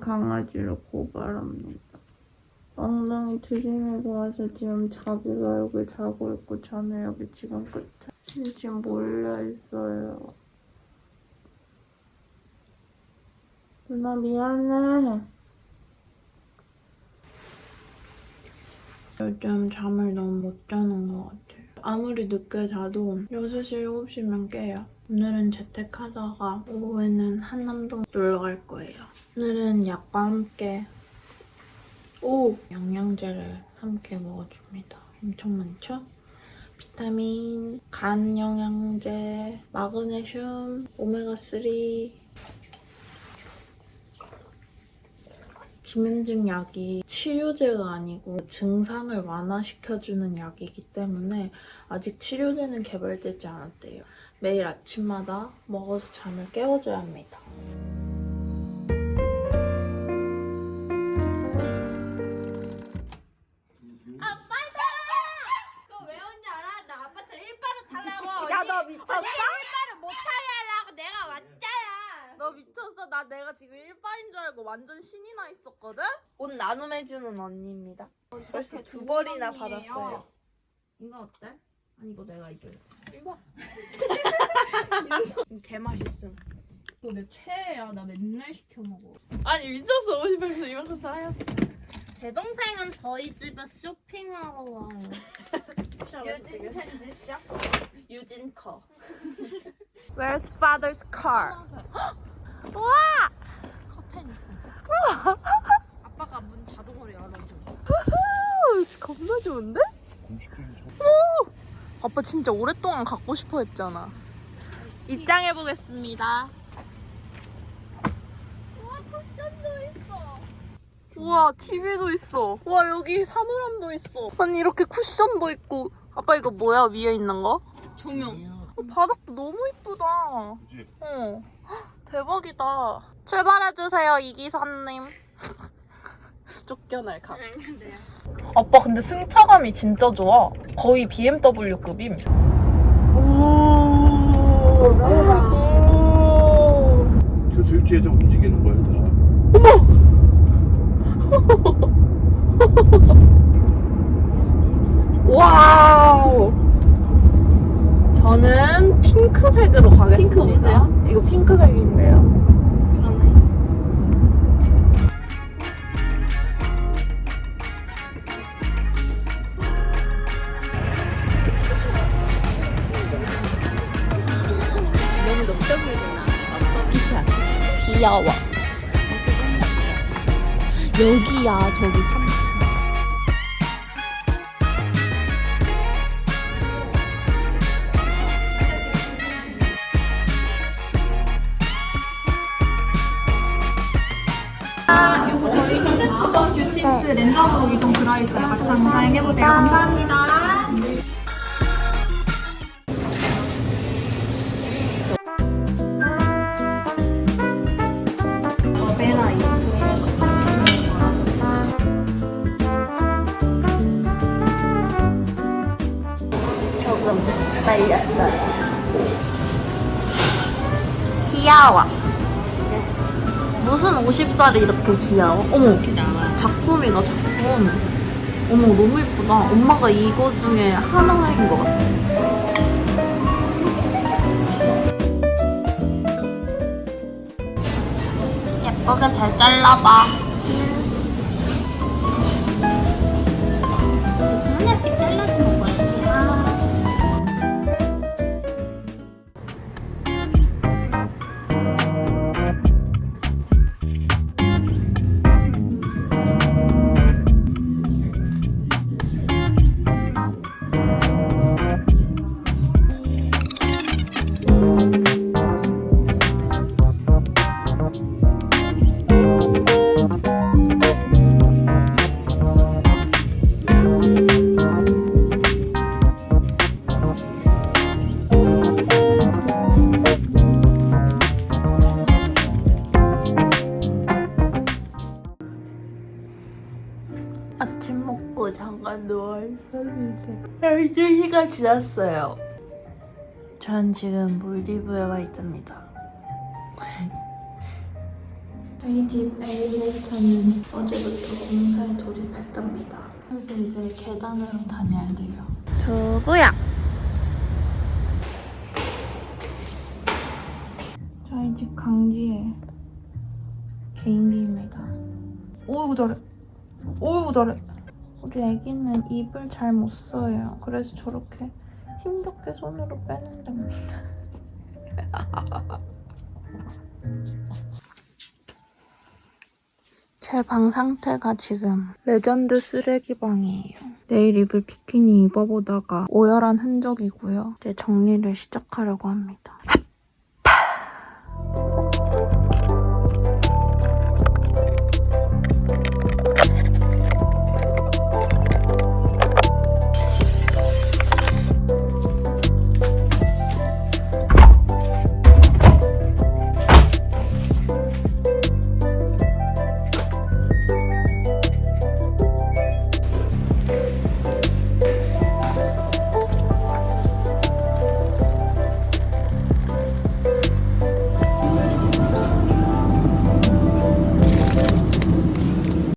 강아지를 고발합니다. 엉덩이 들이밀고 와서 지금 자기가 여기 자고 있고 저는 여기 지금 끝에 지금 몰려 있어요. 누나 미안해. 요즘 잠을 너무 못 자는 것 같아요. 아무리 늦게 자도 6시, 7시면 깨요. 오늘은 재택하다가 오후에는 한남동 놀러 갈 거예요. 오늘은 약과 함께 오! 영양제를 함께 먹어줍니다. 엄청 많죠? 비타민, 간 영양제, 마그네슘, 오메가3, 김현증 약이 치료제가 아니고 증상을 완화시켜주는 약이기 때문에 아직 치료제는 개발되지 않았대요. 매일 아침마다 먹어서 잠을 깨워줘야 합니다. 그거 왜 온지 알아? 나 아파트 1바로 타려고. 야 너 미쳤어? 1바를 못 타려고 내가 왔잖아. 너 미쳤어? 나 내가 지금 일바인 줄 알고 완전 신이 나 있었거든? 옷 나눔해주는 언니입니다. 벌써 두 벌이나 받았어요. 이거 어때? 아니 이거 내가 이겨. 개 맛있음. 이거 내 최애야. 나 맨날 시켜 먹어. 아니 미쳤어. 옷이 벌써 이만큼 쌓였어. 제 동생은 저희 집에 쇼핑하러 와요. 유진 편집샵? 유진 커. Where's father's car? 와! 커튼 있어. 아빠가 문 자동으로 열어줘. 우, 겁나 좋은데? 오! 아빠 진짜 오랫동안 갖고 싶어 했잖아. 입장해 보겠습니다. 우와 쿠션도 있어. 우와 TV도 있어. 와 여기 사물함도 있어. 아니 이렇게 쿠션도 있고. 아빠 이거 뭐야 위에 있는 거? 조명. 어, 바닥도 너무 이쁘다. 그치? 어. 헉, 대박이다. 출발해 주세요 이기사님. 쫓겨날 각. 아빠 근데 승차감이 진짜 좋아. 거의 BMW급임. 오. 그 스위치에서 움직이는 거야 다. 와우. 저는 핑크색으로 가겠습니다. 이거 핑크색인데요. 귀여워. 여기야, 저기 3층. 요거 저희 휴대폰 듀티스 랜덤으로 이동 들어있어요. 같이 한번 사용해보세요. 감사합니다. 말렸어요. 귀여워. 무슨 50살이 이렇게 귀여워? 어머, 작품이다, 작품. 어머, 너무 예쁘다. 엄마가 이거 중에 하나인 것 같아. 예쁘게 잘 잘라봐. 아침 먹고 잠깐 누워 있었는데 12시가 지났어요 전 지금 몰디브에 와 있답니다 저희 집 엘리베이터는 어제부터 공사에 돌입했답니다. 그래서 이제 계단으로 다녀야 돼요. 두부야. 저희 집 강지에 개인기입니다. 오이구 잘해. 오이구 잘해. 우리 애기는 입을 잘 못 써요. 그래서 저렇게 힘겹게 손으로 빼낸답니다. 제 방 상태가 지금 레전드 쓰레기방이에요. 내일 입을 비키니 입어보다가 오열한 흔적이고요. 이제 정리를 시작하려고 합니다.